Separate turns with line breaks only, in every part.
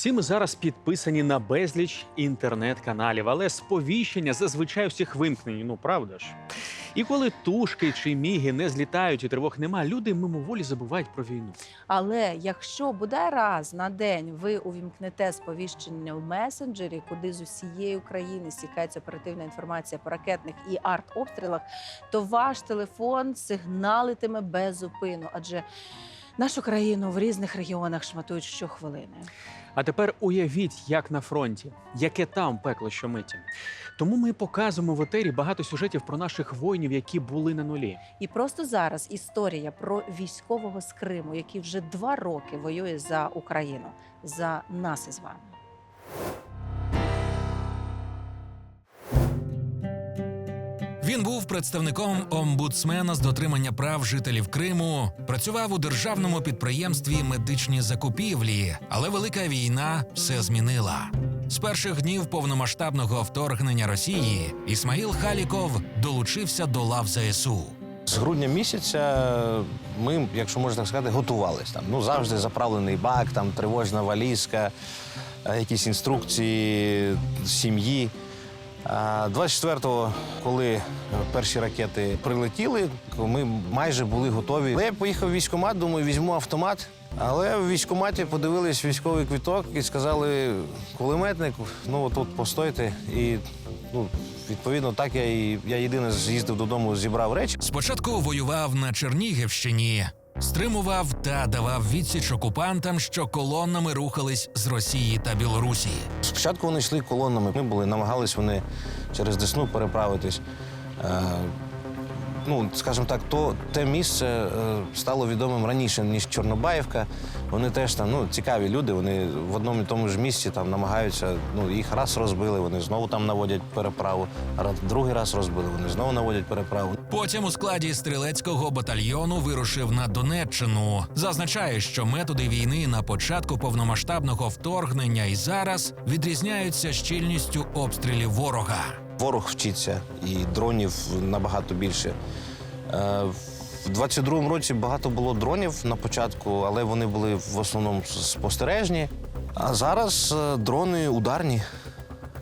Всі ми зараз підписані на безліч інтернет-каналів, але сповіщення зазвичай всіх вимкнені, ну правда ж. І коли тушки чи міги не злітають і тривог нема, люди мимоволі забувають про війну.
Але якщо бодай раз на день ви увімкнете сповіщення в месенджері, куди з усієї України стікається оперативна інформація по ракетних і артобстрілах, то ваш телефон сигналитиме без зупину, адже нашу країну в різних регіонах шматують щохвилини.
А тепер уявіть, як на фронті, яке там пекло щомиті. Тому ми показуємо в етері багато сюжетів про наших воїнів, які були на нулі.
І просто зараз історія про військового з Криму, який вже два роки воює за Україну, за нас із вами.
Він був представником омбудсмена з дотримання прав жителів Криму, працював у державному підприємстві медичні закупівлі, але велика війна все змінила. З перших днів повномасштабного вторгнення Росії Ісмаїл Халіков долучився до лав ЗСУ.
З грудня місяця ми, якщо можна так сказати, готувалися. Там ну завжди заправлений бак, там тривожна валізка, е, якісь інструкції сім'ї. А 24-го, коли перші ракети прилетіли, ми майже були готові. Але я поїхав в військкомат, думаю, візьму автомат. Але в військкоматі подивились військовий квіток і сказали, кулеметник, ну тут постойте. І ну, відповідно так я і я єдине з'їздив додому, зібрав речі.
Спочатку воював на Чернігівщині, стримував та давав відсіч окупантам, що колонами рухались з Росії та Білорусі.
Спочатку вони йшли колонами. Ми були, намагались вони через Десну переправитись. Ну, скажімо так, то те місце е, стало відомим раніше, ніж Чорнобаївка. Вони теж там ну, цікаві люди. Вони в одному і тому ж місці там намагаються. Ну, їх раз розбили, вони знову там наводять переправу. Раз другий раз розбили, вони знову наводять переправу.
Потім у складі стрілецького батальйону вирушив на Донеччину. Зазначає, що методи війни на початку повномасштабного вторгнення і зараз відрізняються щільністю обстрілів ворога.
Ворог вчиться, і дронів набагато більше. Е, В 22-му році багато було дронів на початку, але вони були в основному спостережні. А зараз е, дрони ударні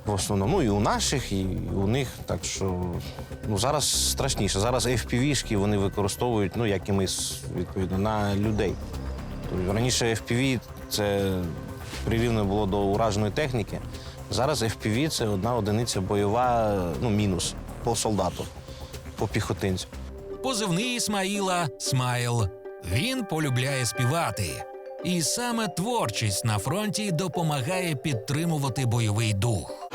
в основному. Ну і у наших, і у них. Так що ну, зараз страшніше. Зараз FPV-шки вони використовують, ну як і ми відповідно, на людей. Тобто Раніше FPV це прирівняно було до ураженої техніки. Зараз FPV це одна одиниця бойова, ну, мінус по солдату, по піхотинцю.
Позивний Ісмаїла Смайл. Він полюбляє співати. І саме творчість на фронті допомагає підтримувати бойовий дух.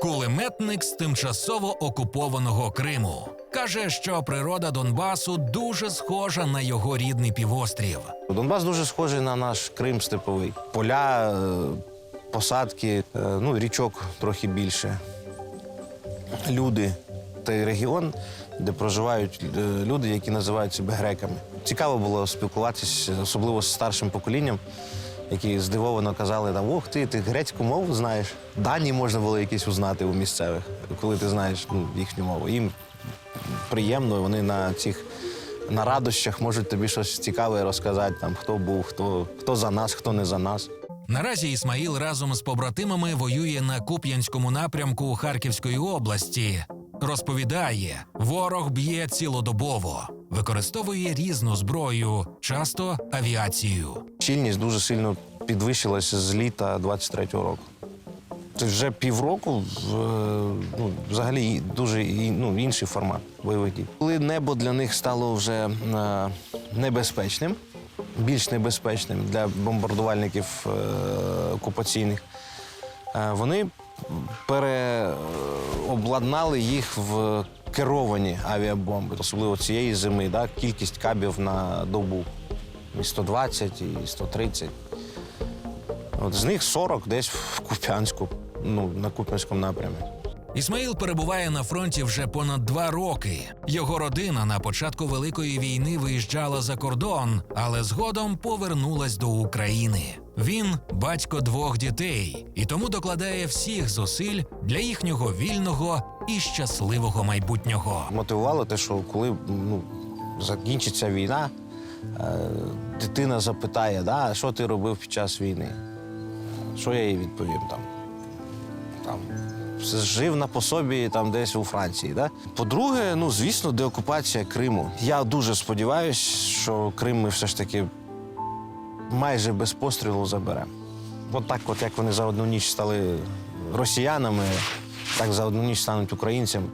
Кулеметник з тимчасово окупованого Криму каже, що природа Донбасу дуже схожа на його рідний півострів.
Донбас дуже схожий на наш Крим степовий. Поля, е, посадки, е, ну, річок трохи більше. Люди. Той регіон, де проживають е, люди, які називають себе греками. Цікаво було спілкуватися, особливо з старшим поколінням, які здивовано казали, там, ох ти, ти грецьку мову знаєш. Дані можна було якісь узнати у місцевих, коли ти знаєш ну, їхню мову. Їм приємно, вони на цих на радощах можуть тобі щось цікаве розказати, там, хто був, хто, хто за нас, хто не за нас.
Наразі Ісмаїл разом з побратимами воює на Куп'янському напрямку Харківської області. Розповідає, ворог б'є цілодобово, використовує різну зброю, часто авіацію.
Щільність дуже сильно підвищилася з літа 23-го року. Вже півроку е, ну, взагалі дуже ну, інший формат бойових дій. Коли небо для них стало вже е, небезпечним, більш небезпечним для бомбардувальників е, окупаційних, вони переобладнали їх в керовані авіабомби, особливо цієї зими, да, кількість кабів на добу. І 120, і 130. От з них 40 десь в Куп'янську, ну, на Куп'янському напрямі.
Ісмаїл перебуває на фронті вже понад два роки. Його родина на початку великої війни виїжджала за кордон, але згодом повернулась до України. Він батько двох дітей і тому докладає всіх зусиль для їхнього вільного і щасливого майбутнього.
Мотивувало те, що коли ну, закінчиться війна, е, дитина запитає, да, що ти робив під час війни? Що я їй відповім там? Там жив на пособі там десь у Франції. Да? По-друге, ну звісно, деокупація Криму. Я дуже сподіваюся, що Крим ми все ж таки майже без пострілу заберемо. От так, от як вони за одну ніч стали росіянами, так за одну ніч стануть українцями.